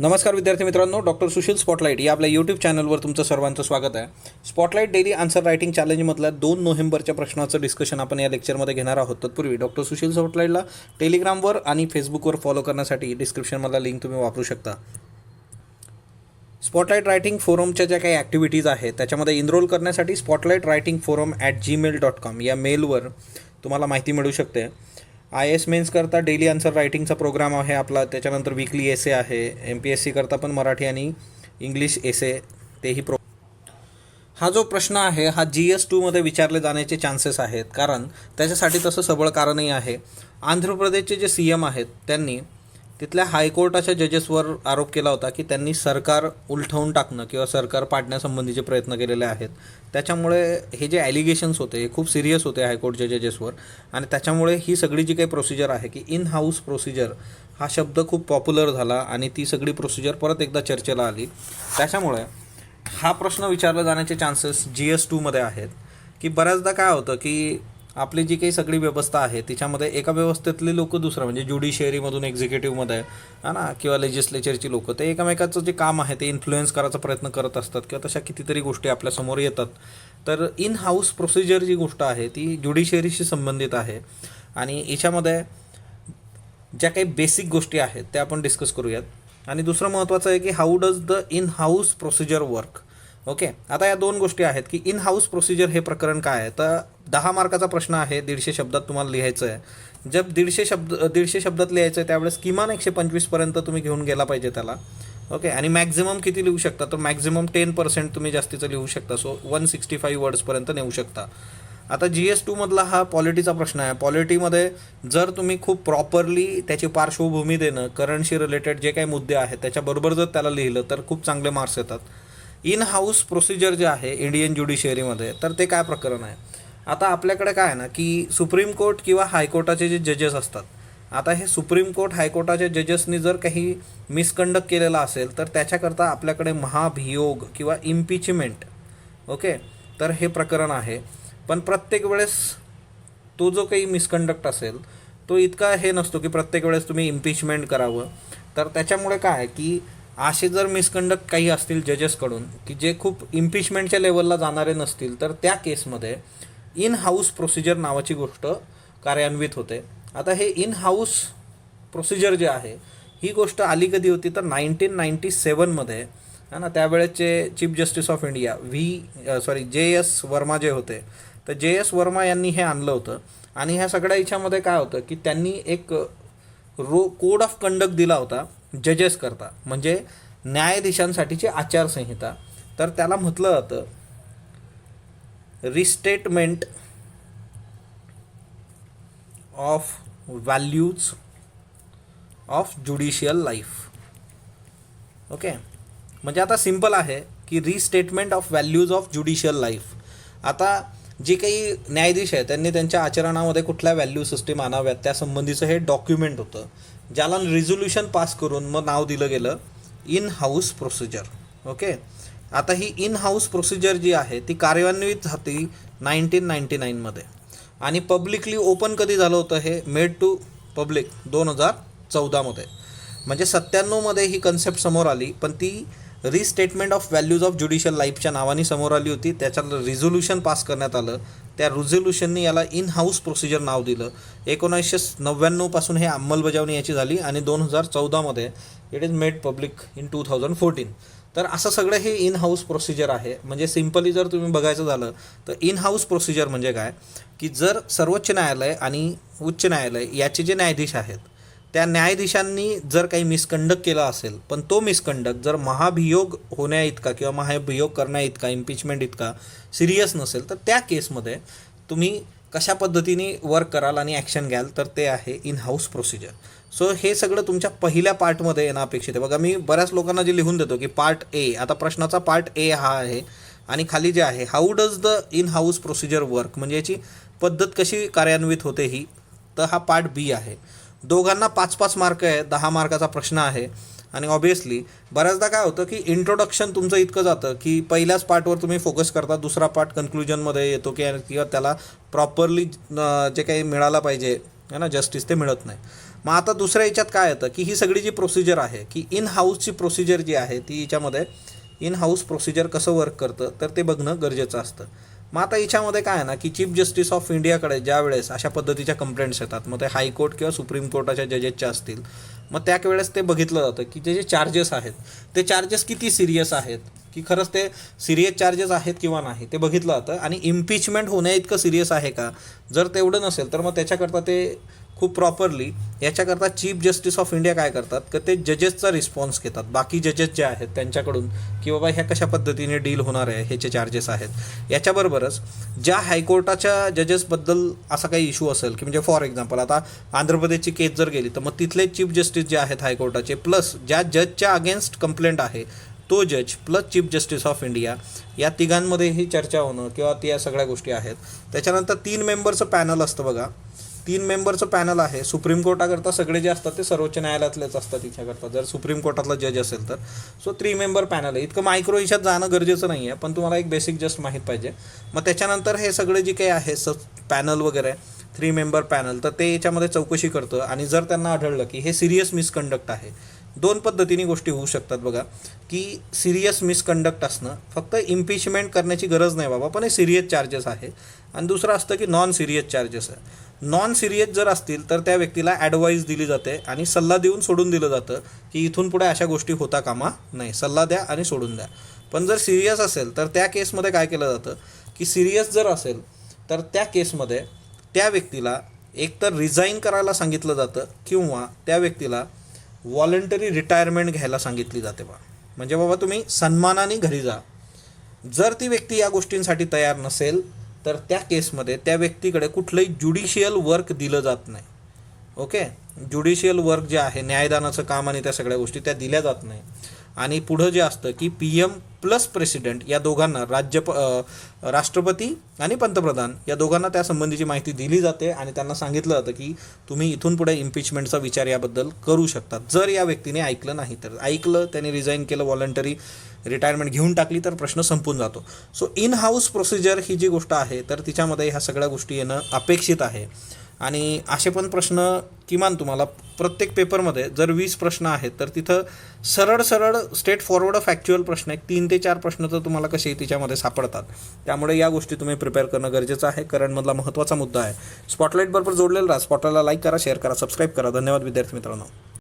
नमस्कार विद्यार्थी मित्रांनो डॉक्टर सुशील स्पॉटलाईट या आपल्या यूट्यूब चॅनलवर तुमचं सर्वांचं स्वागत आहे. स्पॉटलाईट डेली आन्सर रायटिंग चॅलेंजमधल्या दोन नोव्हेंबरच्या प्रश्नाचं डिस्कशन आपण या लेक्चरमध्ये घेणार आहोत. तत्पूर्वी डॉक्टर सुशील स्पॉटलाईटला टेलिग्रामवर आणि फेसबुकवर फॉलो करण्यासाठी डिस्क्रिप्शनमधला लिंक तुम्ही वापरू शकता. स्पॉटलाईट रायटिंग फोरमच्या ज्या काही ॲक्टिव्हिटीज आहेत त्याच्यामध्ये इनरोल करण्यासाठी spotlight writing forum at Gmail dot com या मेलवर तुम्हाला माहिती मिळू शकते. आय एस मेन्स करता डेली आन्सर रायटिंगचा प्रोग्राम आहे आपला त्याच्यानंतर वीकली एसे आहे एम पी एस सी करता पण मराठी आणि इंग्लिश एसे तेही प्रो हा जो प्रश्न आहे हा जी एस टूमध्ये विचारले जाण्याचे चान्सेस आहेत. कारण त्याच्यासाठी तसं सबळ कारणही आहे. आंध्र प्रदेशचे जे सी एम आहेत त्यांनी तिथल्या हायकोर्टाच्या जजेसवर आरोप केला होता की त्यांनी सरकार उलटवून टाकणं किंवा सरकार पाडण्यासंबंधीचे प्रयत्न केलेले आहेत. त्याच्यामुळे हे जे ॲलिगेशन्स होते हे खूप सिरियस होते हायकोर्टच्या जजेसवर. आणि त्याच्यामुळे ही सगळी जी काही प्रोसिजर आहे की इन हाऊस प्रोसिजर हा शब्द खूप पॉप्युलर झाला आणि ती सगळी प्रोसिजर परत एकदा चर्चेला आली. त्याच्यामुळे हा प्रश्न विचारला जाण्याचे चान्सेस जी एस टूमध्ये आहेत. की बऱ्याचदा काय होतं की आपली जी काही सगळी व्यवस्था आहे तिच्यामध्ये एका व्यवस्थेतले लोक दुसरं म्हणजे ज्युडिशियरीमधून एक्झिक्युटिव्हमध्ये हा ना किंवा लेजिस्लेचरची लोक ते एकमेकाचं जे काम आहे ते इन्फ्लुएन्स करायचा प्रयत्न करत असतात किंवा तशा कितीतरी गोष्टी आपल्यासमोर येतात. तर इन हाऊस प्रोसिजर जी गोष्ट आहे ती ज्युडिशियरीशी संबंधित आहे. आणि याच्यामध्ये ज्या काही बेसिक गोष्टी आहेत त्या आपण डिस्कस करूयात. आणि दुसरं महत्त्वाचं आहे की how does the in house procedure work okay आता या दोन गोष्टी आहेत की इन हाऊस प्रोसिजर हे प्रकरण काय आहे? तर दहा मार्काचा प्रश्न आहे दीडशे शब्दात तुम्हाला लिहायचं आहे जब दीडशे शब्द दीडशे शब्दात लिहायचं आहे त्यावेळेस किमान एकशे पंचवीसपर्यंत तुम्ही घेऊन गेला पाहिजे त्याला. ओके आणि मॅक्झिमम किती लिहू शकता? तर मॅक्झिमम टेन पर्सेंट तुम्ही जास्तीचं लिहू शकता. सो वन सिक्स्टी फाईव्ह वर्ड्सपर्यंत नेऊ शकता. आता जी एस टूमधला हा पॉलिटीचा प्रश्न आहे. पॉलिटीमध्ये जर तुम्ही खूप प्रॉपरली त्याची पार्श्वभूमी देणं करंटशी रिलेटेड जे काही मुद्दे आहेत त्याच्याबरोबर जर त्याला लिहिलं तर खूप चांगले मार्क्स येतात. इन हाऊस प्रोसिजर जे आहे इंडियन ज्युडिशियरीमध्ये तर ते काय प्रकरण आहे? आता आपल्याकडे काय आहे ना की सुप्रीम कोर्ट किंवा हायकोर्टाचे जे जजेस असतात आता हे सुप्रीम कोर्ट हायकोर्टाच्या जजेसनी जर काही मिसकंडक्ट केलेला असेल तर त्याच्याकरता आपल्याकडे महाभियोग किंवा इम्पिचमेंट ओके तर हे प्रकरण आहे. पण प्रत्येक वेळेस तो जो काही मिसकंडक्ट असेल तो इतका हे नसतो की प्रत्येक वेळेस तुम्ही इम्पिचमेंट करावं. तर त्याच्यामुळे काय आहे की असे जर मिसकंडक्ट काही असतील जजेसकडून की जे खूप इम्पिचमेंटच्या लेवलला जाणारे नसतील तर त्या केसमध्ये इन हाऊस प्रोसिजर नावाची गोष्ट कार्यान्वित होते. आता हे इन हाऊस प्रोसिजर जे आहे ही गोष्ट आली कधी होती तर नाईन्टीन नाईन्टी सेवनमध्ये है ना त्यावेळेचे chief justice of India V sorry J S Verma जे होते तर जे एस वर्मा यांनी हे आणलं होतं. आणि ह्या सगळ्या याच्यामध्ये काय होतं की त्यांनी एक रो कोड ऑफ कंडक्ट दिला होता जजेस करता. म्हणजे न्यायाधीशांसाठीची आचारसंहिता. तर त्याला म्हटलं जातं restatement of values of judicial life. Okay? म्हणजे आता सिंपल आहे की restatement of values of judicial life. आता जे काही न्यायाधीश आहे त्यांनी त्यांच्या आचरणामध्ये कुठल्या व्हॅल्यू सिस्टीम आणाव्यात त्यासंबंधीचं हे डॉक्युमेंट होतं ज्याला रिझोल्युशन पास करून मग नाव दिलं गेलं इन हाऊस प्रोसिजर ओके आता ही इन हाऊस प्रोसिजर जी आहे ती कार्यान्वित झाली नाईन्टीन नाईन्टी नाईनमध्ये आणि पब्लिकली ओपन कधी झालं होतं हे? मेड टू पब्लिक दोन हजार चौदामध्ये म्हणजे सत्त्याण्णवमध्ये ही कन्सेप्ट समोर आली पण ती restatement of values of judicial लाईफच्या नावाने समोर आली होती. त्याच्यात रिझोल्युशन पास करण्यात आलं. त्या रिझोल्युशनने याला इन हाऊस प्रोसिजर नाव दिलं. एकोणीसशे नव्याण्णवपासून हे अंमलबजावणी याची झाली आणि दोन हजार चौदामध्ये it is made public in two thousand fourteen तर असं सगळं हे इन हाऊस प्रोसिजर आहे. म्हणजे सिम्पली जर तुम्ही बघायचं झालं तर इन हाऊस प्रोसिजर म्हणजे काय? की जर सर्वोच्च न्यायालय आणि उच्च न्यायालय याचे जे न्यायाधीश आहेत त्या न्यायाधीशांनी जर काही मिसकंडक्ट केला असेल पण तो मिसकंडक्ट जर महाभियोग होण्या इतका किंवा महाभियोग करण्या इतका इम्पिचमेंट इतका सिरियस नसेल तर त्या केसमध्ये तुम्ही कशा पद्धतीने वर्क कराल आणि ॲक्शन घ्याल तर ते आहे इन हाऊस प्रोसिजर सो हे सगळं तुमच्या पहिल्या पार्टमध्ये येणं अपेक्षित आहे. बघा मी बऱ्याच लोकांना जे लिहून देतो की पार्ट ए आता प्रश्नाचा पार्ट ए हा आहे आणि खाली जे आहे how does the in house procedure work म्हणजे याची पद्धत कशी कार्यान्वित होते ही? तर हा पार्ट बी आहे. दोघांना पाच पाच मार्क आहे दहा मार्काचा प्रश्न आहे. आणि ऑब्वियसली बऱ्याचदा काय होतं की इंट्रोडक्शन तुमचं इतकं जातं की पहिल्याच पार्टवर तुम्ही फोकस करता दुसरा पार्ट कन्क्लुजनमध्ये येतो की किंवा त्याला प्रॉपरली जे काही मिळाला पाहिजे है ना जस्टिस ते मिळत नाही. मग आता दुसऱ्या याच्यात काय येतं की ही सगळी जी प्रोसिजर आहे की इन हाऊसची प्रोसिजर जी आहे ती याच्यामध्ये इन हाऊस प्रोसिजर कसं वर्क करतं तर ते बघणं गरजेचं असतं. मग आता याच्यामध्ये काय आहे ना की चीफ जस्टिस ऑफ इंडियाकडे ज्या वेळेस अशा पद्धतीच्या कंप्लेंट्स येतात मग ते हायकोर्ट किंवा सुप्रीम कोर्टाच्या जजेसच्या असतील मग त्या वेळेस ते बघितलं जातं की जे जे चार्जेस आहेत ते चार्जेस किती सिरियस आहेत की खरंच ते सिरियस चार्जेस आहेत किंवा नाही ते बघितलं जातं. आणि इम्पिचमेंट होण्या इतकं सिरियस आहे का? जर तेवढं नसेल तर मग त्याच्याकरता ते खूप प्रॉपरली याच्याकरता चीफ जस्टिस ऑफ इंडिया काय करतात? का ते जजेसचा रिस्पॉन्स घेतात. बाकी जजेस जे आहेत त्यांच्याकडून की बाबा ह्या कशा पद्धतीने डील होणार आहे? ह्याचे चार्जेस आहेत. याच्याबरोबरच ज्या हायकोर्टाच्या जजेसबद्दल असा काही इशू असेल की म्हणजे फॉर एक्झाम्पल आता आंध्र प्रदेशची केस जर गेली तर मग तिथले चीफ जस्टिस जे आहेत हायकोर्टाचे प्लस ज्या जजच्या अगेन्स्ट कंप्लेंट आहे तो जज plus chief justice of India या तिघांमध्येही चर्चा होणं किंवा त्या सगळ्या गोष्टी आहेत. त्याच्यानंतर तीन मेंबरचं पॅनल असतं बघा. तीन मेंबरचं पॅनल आहे. सुप्रीम कोर्टाकरता सगळे जे असतात ते सर्वोच्च न्यायालयातलेच असतात तिच्याकरता. जर सुप्रीम कोर्टातला जज असेल तर. सो थ्री मेंबर पॅनल आहे. इतकं मायक्रो हिशात जाणं गरजेचं नाही आहे पण तुम्हाला एक बेसिक जस्ट माहीत पाहिजे. मग त्याच्यानंतर हे सगळे जे काही आहे स पॅनल वगैरे थ्री मेंबर पॅनल तर ते याच्यामध्ये चौकशी करतं. आणि जर त्यांना आढळलं की हे सिरियस मिसकंडक्ट आहे दोन पद्धतीने गोष्टी होऊ शकतात बघा. की सिरियस मिसकंडक्ट असणं फक्त इम्पिचमेंट करण्याची गरज नाही बाबा पण हे सिरियस चार्जेस आहे. आणि दुसरं असतं की नॉन सिरियस चार्जेस आहे. नॉन सिरियस जर असतील तर त्या व्यक्तीला ॲडवाईस दिली जाते आणि सल्ला देऊन सोडून दिलं जातं की इथून पुढे अशा गोष्टी होता कामा नाही. सल्ला द्या आणि सोडून द्या. पण जर सिरियस असेल तर त्या केसमध्ये काय केलं जातं? की सिरियस जर असेल तर त्या केसमध्ये त्या व्यक्तीला एकतर रिझाईन करायला सांगितलं जातं किंवा त्या व्यक्तीला व्हॉलंटरी रिटायरमेंट घ्यायला सांगितली जाते बा. म्हणजे बाबा तुम्ही सन्मानाने घरी जा. जर ती व्यक्ती या गोष्टींसाठी तयार नसेल तर त्या केसमध्ये त्या व्यक्तीकडे कुठलंही ज्युडिशियल वर्क दिलं जात नाही. ओके ज्युडिशियल वर्क जे आहे न्यायदानाचं काम आणि त्या सगळ्या गोष्टी त्या दिल्या जात नाही. आणि पुढं जे असतं की पी एम प्लस प्रेसिडेंट या दोघांना राज्य राष्ट्रपती आणि पंतप्रधान या दोघांना त्यासंबंधीची माहिती दिली जाते आणि त्यांना सांगितलं जातं की तुम्ही इथून पुढे इम्पिचमेंटचा विचार याबद्दल करू शकतात. जर या व्यक्तीने ऐकलं नाही तर ऐकलं त्याने रिझाईन केलं व्हॉलंटरी रिटायरमेंट घेऊन टाकली तर प्रश्न संपून जातो. सो इन हाऊस प्रोसिजर ही जी गोष्ट आहे तर तिच्यामध्ये ह्या सगळ्या गोष्टी येणं अपेक्षित आहे. आणि असे पण प्रश्न किमान तुम्हाला प्रत्येक पेपरमध्ये जर वीस प्रश्न आहेत तर तिथं सरळ सरळ स्ट्रेट फॉरवर्ड फॅक्च्युअल प्रश्न एक तीन ते चार प्रश्न तर तुम्हाला कसे तिच्यामध्ये सापडतात. त्यामुळे या गोष्टी तुम्ही प्रिपेअर करणं गरजेचं आहे. करंटमधला महत्त्वाचा मुद्दा आहे. स्पॉटलाईट बरोबर जोडलेला राहा. स्पॉटलाईटला लाईक करा शेअर करा सबस्क्राईब करा. धन्यवाद विद्यार्थी मित्रांनो.